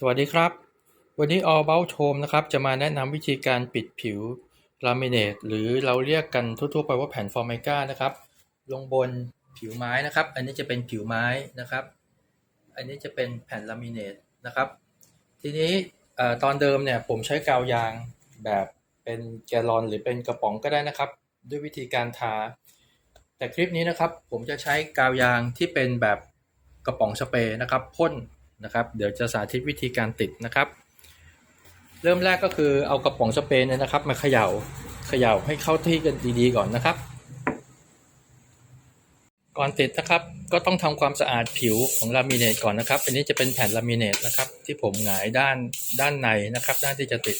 สวัสดีครับ วันนี้ All About Home นะครับ จะมาแนะนำวิธีการปิดผิวลามิเนตหรือเราเรียกกันทั่วๆไปว่าแผ่นฟอร์มิก้านะครับ ลงบนผิวไม้นะครับ อันนี้จะเป็นผิวไม้นะครับ อันนี้จะเป็นแผ่นลามิเนตนะครับ ทีนี้ตอนเดิมเนี่ยผมใช้กาวยางแบบเป็นแกลลอนหรือเป็นกระป๋องก็ได้นะครับ ด้วยวิธีการทา แต่คลิปนี้นะครับผมจะใช้กาวยางที่เป็นแบบกระป๋องสเปรย์นะครับพ่น นะครับ เดี๋ยวจะสาธิตวิธีการติดนะครับ เริ่มแรกก็คือเอากระป๋องสเปรย์เนี่ยนะครับ มาเขย่าเขย่าให้เข้าที่กันดีๆก่อนนะครับ ก่อนติดนะครับก็ต้องทำความสะอาดผิวของลามิเนตก่อนนะครับอันนี้จะเป็นแผ่นลามิเนตนะครับ ที่ผมหงายด้านด้านในนะครับ ด้านที่จะติด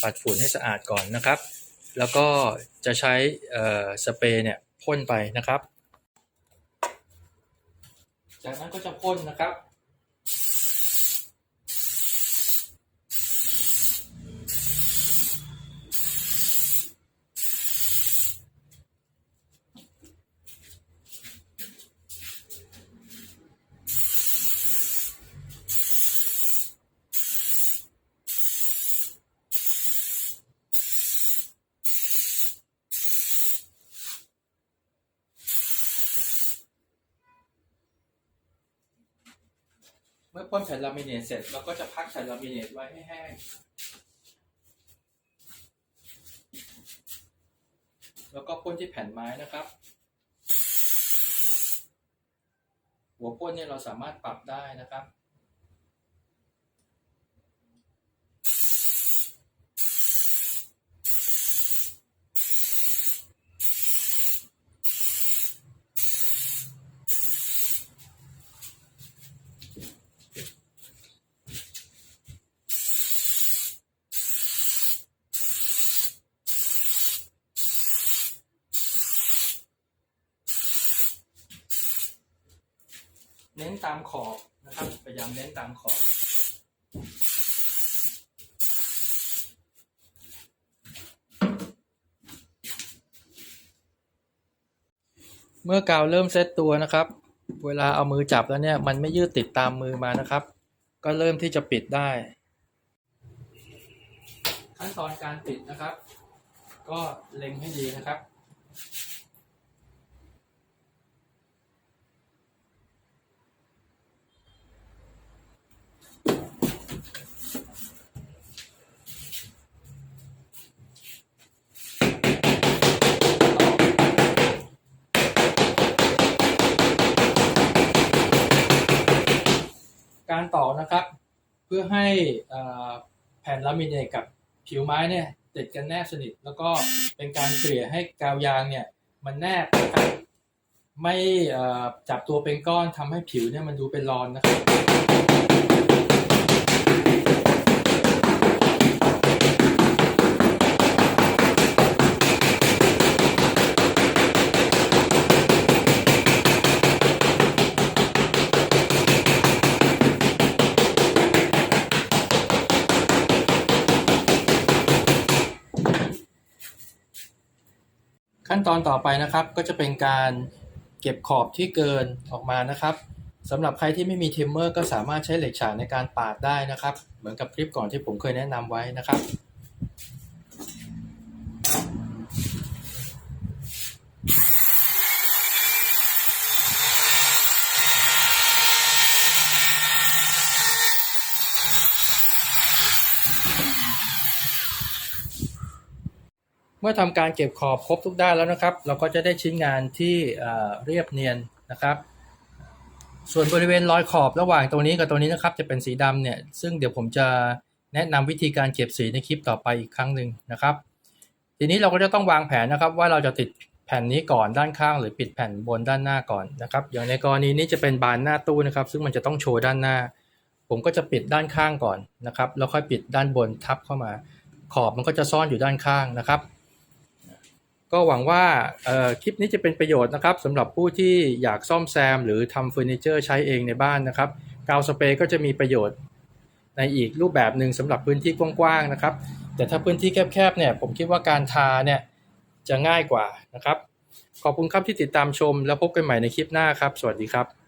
ปัดฝุ่นให้สะอาดก่อนนะครับ แล้วก็จะใช้สเปรย์เนี่ยพ่นไปนะครับ จากนั้นก็จะพ่นนะครับ เมื่อพ่นแผ่นลามิเนตเสร็จเราก็จะพักแผ่นลามิเนตไว้ให้แห้ง แล้วก็พ่นที่แผ่นไม้นะครับ หัวพ่นเนี่ยเราสามารถปรับได้นะครับ เน้นตามขอบนะครับพยายามเน้นตามขอบเมื่อกาวเริ่มเซตตัวนะครับ เวลาเอามือจับแล้วเนี่ยมันไม่ยืดติดตามมือมานะครับ ก็เริ่มที่จะปิดได้ ขั้นตอนการปิดนะครับ ก็เล็งให้ดีนะครับ การต่อนะครับ เพื่อให้แผ่นลามิเนตกับผิวไม้เนี่ยติดกันแนบสนิท แล้วก็เป็นการเกลี่ยให้กาวยางเนี่ยมันแนบไม่จับตัวเป็นก้อนทำให้ผิวเนี่ยมันดูเป็นรอนนะครับ ขั้นตอนต่อไปนะครับก็จะเป็นการเก็บขอบที่เกินออกมานะครับสำหรับใครที่ไม่มีเทมเมอร์ก็สามารถใช้เหล็กฉากในการปาดได้นะครับ เหมือนกับคลิปก่อนที่ผมเคยแนะนำไว้นะครับ เมื่อทำการเก็บขอบครบทุกด้านแล้วนะครับ เราก็จะได้ชิ้นงานที่เรียบเนียนนะครับ ส่วนบริเวณรอยขอบระหว่างตรงนี้กับตรงนี้นะครับ จะเป็นสีดำเนี่ยซึ่งเดี๋ยวผมจะแนะนำวิธีการเก็บสีในคลิปต่อไปอีกครั้งหนึ่งนะครับ ทีนี้เราก็จะต้องวางแผนนะครับว่าเราจะติดแผ่นนี้ก่อนด้านข้าง หรือปิดแผ่นบนด้านหน้าก่อนนะครับ อย่างในกรณีนี้จะเป็นบานหน้าตู้นะครับ ซึ่งมันจะต้องโชว์ด้านหน้า ผมก็จะปิดด้านข้างก่อนนะครับแล้วค่อยปิดด้านบนทับเข้ามา ขอบมันก็จะซ่อนอยู่ด้านข้างนะครับ ก็หวังว่าคลิปนี้จะเป็นประโยชน์นะครับสำหรับผู้ที่อยากซ่อมแซม หรือทำเฟอร์นิเจอร์ใช้เองในบ้านนะครับกาวสเปรย์ก็จะมีประโยชน์ในอีกรูปแบบหนึ่งสำหรับพื้นที่กว้างๆนะครับ แต่ถ้าพื้นที่แคบๆเนี่ยผมคิดว่าการทาเนี่ยจะง่ายกว่านะครับ ขอบคุณครับที่ติดตามชมแล้วพบกันใหม่ในคลิปหน้าครับ สวัสดีครับ